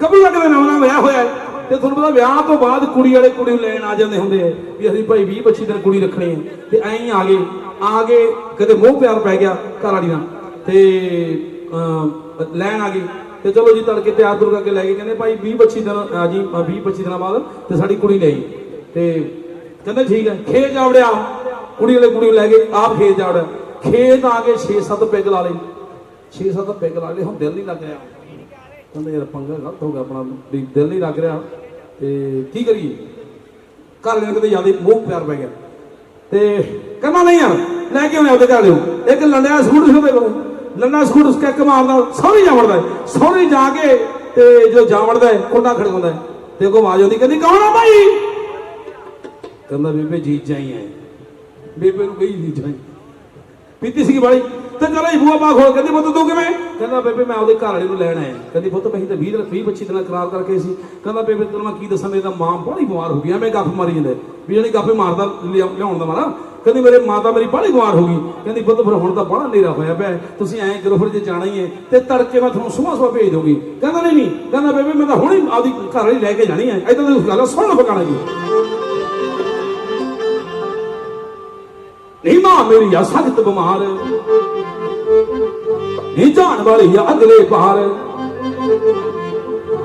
ਕभी ਅਗਲੇ ਨਵਾਂ ਵਿਆਹ ਹੋਇਆ ਤੇ ਤੁਹਾਨੂੰ ਪਤਾ ਵਿਆਹ ਤੋਂ ਬਾਅਦ ਕੁੜੀ ਵਾਲੇ ਕੁੜੀ ਨੂੰ ਲੈਣ ਆ ਜਾਂਦੇ ਹੁੰਦੇ ਆ ਵੀ ਅਸੀਂ ਭਾਈ 20 25 ਦਿਨ ਕੁੜੀ ਰੱਖਣੀ ਹੈ ਤੇ ਐਂ ਹੀ ਆ ਗਏ ਆ ਗਏ ਕਦੇ ਮੋਹ ਪਿਆਰ ਪੈ ਗਿਆ ਘਰ ਵਾਲੀ ਨਾਲ ਤੇ ਅਮ, ਲੈਣ ਆ ਗਏ ਤੇ ਚਲੋ ਜੀ ਤੜਕੇ ਤਿਆਰ ਤੁਰ ਕਰਕੇ ਲੈ ਗਏ ਕਹਿੰਦੇ ਭਾਈ 20 25 ਦਿਨ ਆ ਜੀ 20 25 ਦਿਨਾਂ ਬਾਅਦ ਤੇ ਸਾਡੀ ਕੁੜੀ ਲਈ। ਤੇ ਕਹਿੰਦੇ ਠੀਕ ਹੈ ਖੇਤ ਜਾਵੜਿਆ ਕੁੜੀ ਵਾਲੇ ਕੁੜੀ ਨੂੰ ਲੈ ਗਏ ਆਪ ਖੇਤ ਜਾਵੜਿਆ। ਖੇਤ ਆ ਕੇ 6-7 ਪੈਗ ਲਾ ਲਏ। 6-7 ਪੈਗ ਲਾ ਲਏ ਹੁਣ ਦਿਲ ਨਹੀਂ ਲੱਗ ਰਿਹਾ। ਕਹਿੰਦਾ ਯਾਰ ਪੰਗਾ ਗਲਤ ਹੋ ਗਿਆ ਆਪਣਾ, ਵੀ ਦਿਲ ਨਹੀਂ ਲੱਗ ਰਿਹਾ। ਤੇ ਕੀ ਕਰੀਏ? ਘਰ ਦੇ ਕਿਤੇ ਜ਼ਿਆਦਾ ਮੋਹ ਪਿਆਰ ਪੈ ਗਿਆ। ਤੇ ਕਹਿੰਦਾ ਨਹੀਂ ਯਾਰ, ਲੈ ਕੇ ਆਉਣੇ ਆਪਦੇ ਘਰ ਲਿਓ ਇੱਕ ਲੰਡਿਆ ਸਕੂਟਰ ਸ਼ੋਦੇ ਕੋਲ। ਲੰਡਾ ਸਕੂਟਰ ਸਕਿੱਕ ਮਾਰਦਾ ਸੌਰੀ ਜਾ ਵੜਦਾ ਸੌਰੀ ਜਾ ਕੇ ਤੇ ਜੋ ਜਾਵੜਦਾ ਵੜਦਾ ਖੜਕਾਉਂਦਾ ਤੇ ਕੋ ਆਵਾਜ਼ ਆਉਂਦੀ ਕਹਿੰਦੀ, ਕੌਣ ਆ ਭਾਈ? ਕਹਿੰਦਾ, ਬੇਬੇ ਜੀਜਾ ਹੀ ਹੈ ਬੇਬੇ ਨੂੰ ਕਹੀ ਜੀਜਾ ਹੀ। ਪੀਤੀ ਸੀਗੀ ਬਾਲੀ? ਤੇ ਚਲੋ ਜੀ ਬੂਆ ਬਾ ਖੋਲ ਕਹਿੰਦੀ ਪੁੱਤ ਤੂੰ ਕਿਵੇਂ? ਕਹਿੰਦਾ ਬੇਬੇ ਮੈਂ ਆਪਦੇ ਘਰ ਵਾਲੇ ਨੂੰ ਲੈਣ ਆਇਆ। ਕਹਿੰਦੀ ਪੁੱਤ ਮੈਂ ਤਾਂ 20 ਦਿਨ 20 25 ਦਿਨਾਂ ਕਰਾਰ ਕਰਕੇ ਸੀ। ਕਹਿੰਦਾ ਬੇਬੇ ਤੈਨੂੰ ਮੈਂ ਕੀ ਦੱਸਾਂ ਮੇਰੀ ਤਾਂ ਮਾਂ ਬੜੀ ਬਿਮਾਰ ਹੋ ਗਈ ਐਵੇਂ ਗੱਪ ਮਾਰੀ ਜਾਂਦਾ। ਵੀ ਜਿਹੜੀ ਗੱਪੇ ਮਾਰਦਾ ਲਿਆਉਣ ਦਾ ਮਾਰਾ। ਕਹਿੰਦੀ ਮੇਰੇ ਮਾਤਾ ਮੇਰੀ ਬੜੀ ਬਿਮਾਰ ਹੋ ਗਈ। ਕਹਿੰਦੀ ਪੁੱਤ ਫਿਰ ਹੁਣ ਤਾਂ ਬੜਾ ਹਨੇਰਾ ਹੋਇਆ ਪਿਆ। ਤੁਸੀਂ ਐਂ ਕਰੋ ਫਿਰ ਜੇ ਜਾਣਾ ਹੀ ਹੈ ਤੇ ਤੜਕੇ ਮੈਂ ਤੁਹਾਨੂੰ ਸੁਬਾਹ ਸੁਬਾਹ ਭੇਜ ਦਊਂਗੀ। ਕਹਿੰਦਾ ਨਹੀਂ ਨਹੀਂ। ਕਹਿੰਦਾ ਬੇਬੇ ਮੈਂ ਤਾਂ ਹੁਣੇ ਆਪਦੀ ਘਰ ਵਾਲੀ ਲੈ ਕੇ ਜਾਣੀ ਹੈ। ਇਦਾਂ ਦੀ ਗੱਲ ਆ, ਸੁਣ ਲਓ ਪਕਾਣਾ ਜੀ ਨਹੀਂ ਮਾਂ ਮੇਰੀ ਆ ਸਖਤ ਬਿਮਾਰ। ਨਹੀਂ ਜਾਣ ਵਾਲੀ ਆ ਅਗਲੇ ਪਾਰ।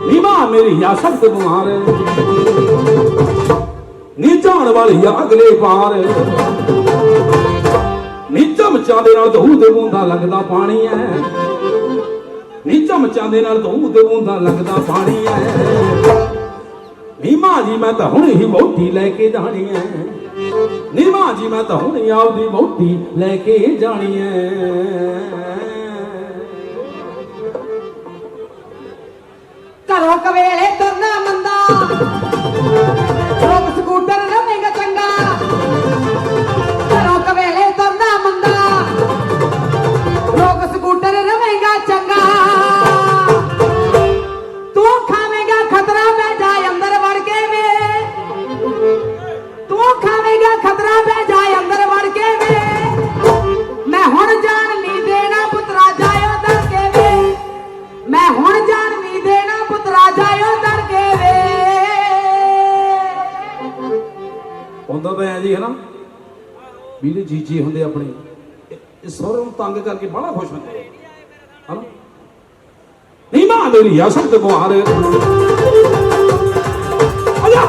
ਨਹੀਂ ਮਾਂ ਮੇਰੀ ਆ ਸਖਤ ਬਿਮਾਰ। ਨਹੀਂ ਜਾਣ ਵਾਲੀ ਆ ਅਗਲੇ ਪਾਰ। ਨਹੀਂ ਚਮਚਾਂ ਦੇ ਨਾਲ ਦਹੂ ਦੇ ਬੂੰਦਾ ਲੱਗਦਾ ਪਾਣੀ ਐ। ਨਹੀਂ ਚਮਚਾਂ ਦੇ ਨਾਲ ਦਹੂ ਦੇ ਬੂੰਦਾ ਲੱਗਦਾ ਪਾਣੀ ਐ। ਨੀ ਮਾਂ ਜੀ ਮੈਂ ਤਾਂ ਹੁਣ ਹੀ ਵੋਟੀ ਲੈ ਕੇ ਜਾਣੀ ਐ। ਨਿਰਮਾ ਜੀ ਮੈਂ ਤਾਂ ਹੁਣ ਆਪਦੀ ਵੋਟੀ ਲੈ ਕੇ ਜਾਣੀ ਐ। ਘਰੋਂ ਕਵੇਲੇ ਤੁਰਨਾ ਮੰਦਾ। ਵੀ ਇਹਦੇ ਜੀਜੇ ਹੁੰਦੇ ਆਪਣੇ, ਇਹ- ਸਹੁਰੇ ਨੂੰ ਤੰਗ ਕਰਕੇ ਬੜਾ ਖੁਸ਼ ਹੁੰਦੇ ਹਨਾ? ਨਹੀਂ ਮਾਂ ਮੇਰੀ ਆ ਸਖਤ ਬਿਮਾਰ ਆਜਾ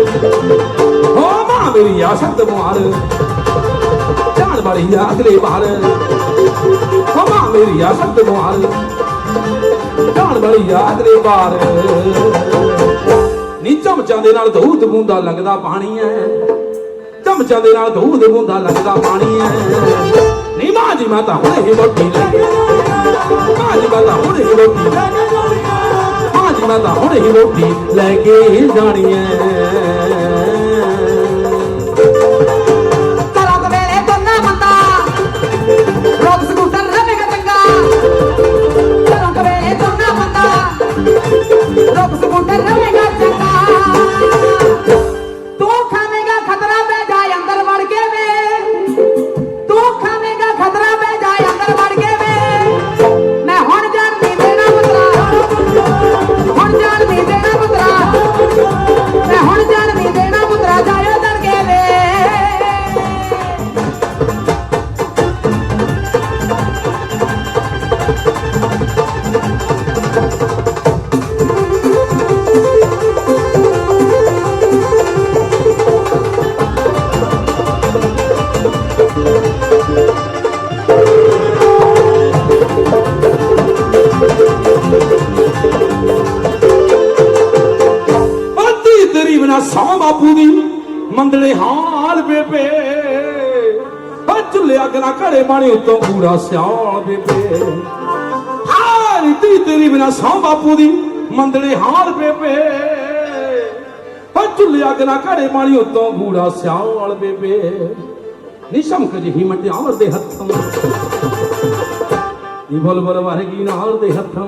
ਹੋ ਮਾਂ ਮੇਰੀ ਆ ਸਖਤ ਬਿਮਾਰ ਜਾਣ ਵਾਲੀ ਆ ਬਾਹਰ। ਹੋ ਮਾਂ ਮੇਰੀ ਆ ਸਖਤ ਬਿਮਾਰ ਵਾਲੀ ਆ ਅਗਲੇ ਬਾਹਰ ਨੀ ਚਮਚਾਂ ਦੇ ਨਾਲ ਦੂਧ ਬੂੰਦਾ ਲੱਗਦਾ ਪਾਣੀ ਐ। ਚਮਚਾਂ ਦੇ ਨਾਲ ਦੂਧ ਬੂੰਦਾ ਲੱਗਦਾ ਪਾਣੀ ਐ। ਨੀ ਮਾਂ ਜੀ ਮੈਂ ਤਾਂ ਹੁਣੇ ਹੀ ਰੋਟੀ ਲੈ ਮਾਂ ਜੀ ਮੈਂ ਤਾਂ ਹੁਣੇ ਹੀ ਰੋਟੀ ਲੈ ਮਾਂ ਜੀ ਮੈਂ ਤਾਂ ਹੁਣੇ ਹੀ ਰੋਟੀ ਲੈ ਕੇ ਜਾਣੀ ਐ। ਬਾਪੂ ਦੀ ਮੰਦਲੇ ਹਾਲ ਬੇਬੇ। ਓ ਚੁੱਲੇ ਅੱਗ ਨਾ ਘੜੇ ਪਾਣੀ ਉੱਤੋਂ ਪੂਰਾ ਸਿਆਲ ਬੇਬੇ। ਹਾਰ ਤੀ ਤੇਰੀ ਬਿਨਾ ਸੌ ਬਾਪੂ ਦੀ ਮੰਦਲੇ ਹਾਲ ਬੇਬੇ। ਓ ਚੁੱਲੇ ਅੱਗ ਘੜੇ ਪਾਣੀ ਉੱਤੋਂ ਪੂਰਾ ਸਿਆਲ ਬੇਬੇ। ਨੀ ਸ਼ਮਕ ਜਿਹੀ ਮਟਿਆਵਰ ਦੇ ਹੱਥਾਂ। ਨੀ ਬੋਲ ਬੋਲ ਵਰਗੀ ਨਾਲ ਦੇ ਹੱਥਾਂ।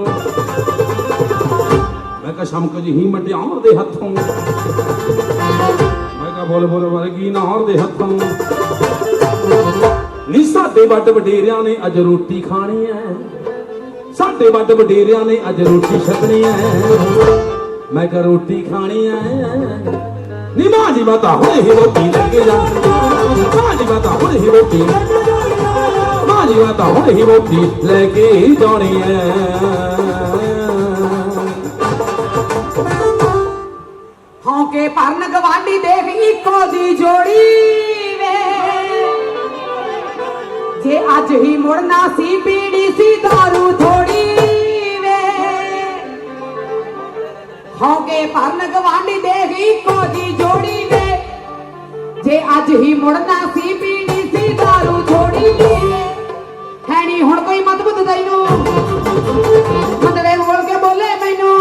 ਮੈਂ ਕਿਹਾ ਸ਼ਮਕ ਜਿਹੀ ਮਟਿਆਵਰ ਦੇ ਹੱਥੋਂ। ਮੈਂ ਕਿਹਾ ਵਰਗੀ ਨਾਰ ਦੇ ਹੱਥਾਂ ਨੀ। ਸਾਡੇ ਵੱਡ ਵਡੇਰਿਆਂ ਨੇ ਅੱਜ ਰੋਟੀ ਖਾਣੀ ਐ। ਸਾਡੇ ਵੱਡ ਵਡੇਰਿਆਂ ਨੇ ਅੱਜ ਰੋਟੀ ਛਕਣੀ ਐ। ਮੈਂ ਕਿਹਾ ਰੋਟੀ ਖਾਣੀ ਐ। ਨੀ ਮਾਂ ਜੀ ਮਾਤਾ ਹੁਣ ਹੀ ਰੋਟੀ ਲੈ ਕੇ ਜਾ। ਮਾਂ ਜੀ ਮਾਤਾ ਹੁਣ ਹੀ ਰੋਟੀ ਮਾਂ ਜੀ ਮਾਤਾ ਹੁਣ ਹੀ ਰੋਟੀ ਲੈ ਕੇ ਜਾਣੀ ਐ। ਹੌਂਕੇ ਭਰਨ ਗਵਾਂਢੀ ਦੇਖ ਇੱਕੋ ਦੀ ਜੋੜੀ ਵੇ ਜੇ ਅੱਜ ਹੀ ਮੁੜਨਾ ਸੀ ਪੀੜੀ ਸੀ दारू ਥੋੜੀ ਵੇ ਹੌਂਕੇ ਭਰਨ ਗਵਾਂਢੀ ਦੇਖ ਇੱਕੋ ਦੀ ਜੋੜੀ ਵੇ ਜੇ ਅੱਜ ਹੀ ਮੁੜਨਾ ਸੀ ਪੀੜੀ ਸੀ दारू ਥੋੜੀ ਵੇ ਹੈ ਨੀ ਹੁਣ ਕੋਈ ਮਤਬੁੱਧ ਤੈਨੂੰ ਮਤਲੇ ਬੋਲ ਕੇ ਬੋਲੇ ਮੈਨੂੰ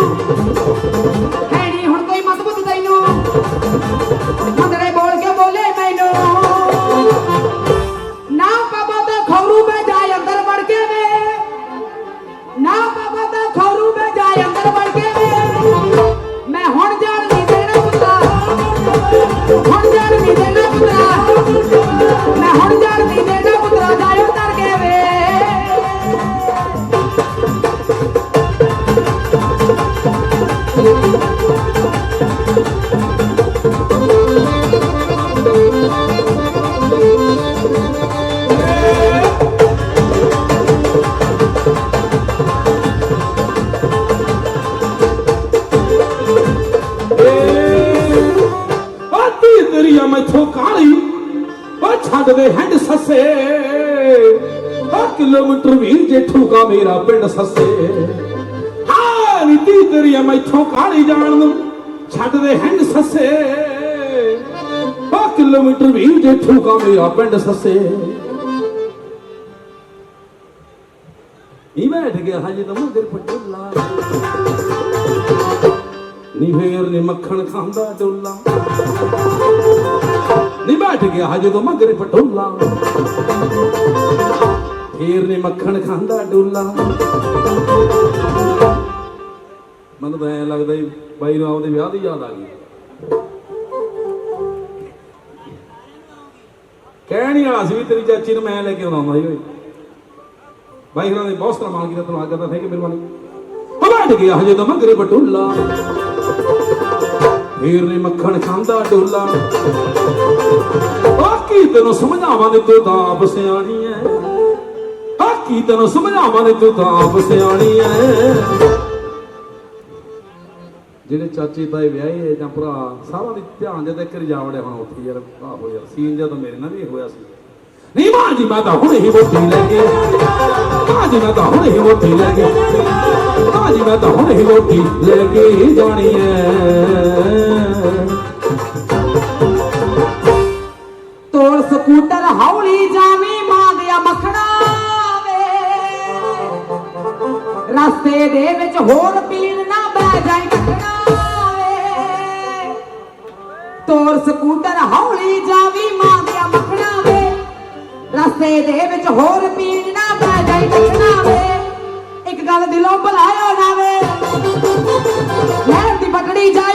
ਆਤੀ ਆ ਮੈਥੋਂ ਕਾਲੀ ਉਹ ਛੱਡ ਦੇ ਹੈਂਡ ਸੱਸੇ। ਆ ਕਿਲੋਮੀਟਰ ਵੀਰ ਜੇਠੂ ਕਾ ਮੇਰਾ ਪਿੰਡ ਸੱਸੇ। ਹਾਂ ਨੀਤੀ ਤੇਰੀ ਆ ਮੈਥੋਂ ਕਾਲੀ ਜਾਣ ਨੂੰ। ਛੱਡ ਦੇ ਹੈਂਡ ਸੱਸੇ। ਆ ਕਿਲੋਮੀਟਰ ਵੀਰ ਜੇਠੂ ਕਾ ਮੇਰਾ ਪਿੰਡ ਸੱਸੇ। ਨੀ ਬੈਠ ਗਿਆ ਹਜੇ ਤਾਂ ਮਗਰ ਪਟੋਲਾ ਨੀ ਫੇਰ ਨੀ ਮੱਖਣ ਖਾਂਦਾ ਡੋਲਾ ਨੀ ਬੈਠ ਗਿਆ ਹਜੇ ਤੋਂ ਮਗਰ ਪਟੋਲਾ। ਫੇਰ ਨੀ ਮੱਖਣ ਖਾਂਦਾ ਡੋਲਾ। ਮੈਨੂੰ ਤਾਂ ਐ ਲੱਗਦਾ ਹੀ ਬਾਈ ਨੂੰ ਆਪਦੇ ਵਿਆਹ ਦੀ ਯਾਦ ਆ ਗਈ। ਕਹਿਣੀ ਵਾਲਾ ਸੀ ਵੀ ਤੇਰੀ ਚਾਚੀ ਨੂੰ ਮੈਂ ਲੈ ਕੇ ਆਉਂਦਾ ਸੀ ਓਏ। ਬਾਈ ਉਹਨਾਂ ਨੇ ਬਹੁਤ ਸਲਾਮਾਨ ਕੀਤਾ ਤੁਹਾਨੂੰ ਆਗਿਆ ਤਾਂ ਹੈ ਕਿ ਮਿਹਰਬਾਨੀ ਉਹ ਬੈਠ ਗਿਆ ਹਜੇ ਤਾਂ ਮਗਰੇ ਬਟੂਲਾ ਫੇਰ ਨੇ ਮੱਖਣ ਖਾਂਦਾ ਡੋਲਾ। ਬਾਕੀ ਤੈਨੂੰ ਸਮਝਾਵਾਂ ਨੇ ਤੂੰ ਤਾਂ ਆਪ ਸਿਆਣੀ ਐ। ਬਾਕੀ ਤੈਨੂੰ ਸਮਝਾਵਾਂ ਨੇ ਤੂੰ ਤਾਂ ਆਪ ਸਿਆਣੀ ਐ। ਜਿਹੜੇ ਚਾਚੇ ਤਾਏ ਵਿਆਹੇ ਜਾਂ ਭਰਾ, ਸਾਰਾ ਦੀ ਧਿਆਨ ਜਦ ਤੱਕ ਜਾਵੜਿਆ ਹੁਣ ਉੱਥੇ ਯਾਰ, ਆਹੋ ਯਾਰ, ਸੀਨ ਜਿਹਾ ਮੇਰੇ ਨਾਲ ਵੀ ਹੋਇਆ ਸੀ। ਨਹੀਂ ਮਾਂ ਜੀ, ਮੈਂ ਤਾਂ ਹੁਣੇ ਹੀ ਵੋਟੀ ਲੈ ਕੇ ਮਾਂ ਜੀ, ਮੈਂ ਤਾਂ ਹੁਣੇ ਹੀ ਵੋਟੀ ਲੈ ਕੇ ਮਾਂ ਮੈਂ ਤਾਂ ਹੁਣੇ ਲੈ ਕੇ ਜਾਣੀ ਐ ਤੋੜ ਸਕੂਟਰ ਹੌਲੀ ਜਾਵੀਂ ਮੰਗਿਆ ਮੱਖਣਾ ਵੇ। ਰਸਤੇ ਦੇ ਵਿੱਚ ਹੋਰ ਪੀਣ ਨਾ ਬਹਿ ਜਾਈ ਟੱਕਣਾ ਵੇ। ਤੋੜ ਸਕੂਟਰ ਹੌਲੀ ਜਾਵੀ, ਮਾਂ ਮੰਗਿਆ ਮੱਖਣਾ ਵੇ। ਰਸਤੇ ਦੇ ਵਿੱਚ ਹੋਰ ਪੀਣ ਨਾ ਬਹਿ ਜਾਈ ਟੱਕਣਾ ਵੇ। ਗੱਲ ਦਿਲੋਂ ਭੁਲਾਇਓ ਨਾ ਵੇ ਲਹਿਰ ਦੀ ਪਟੜੀ ਜਾਏ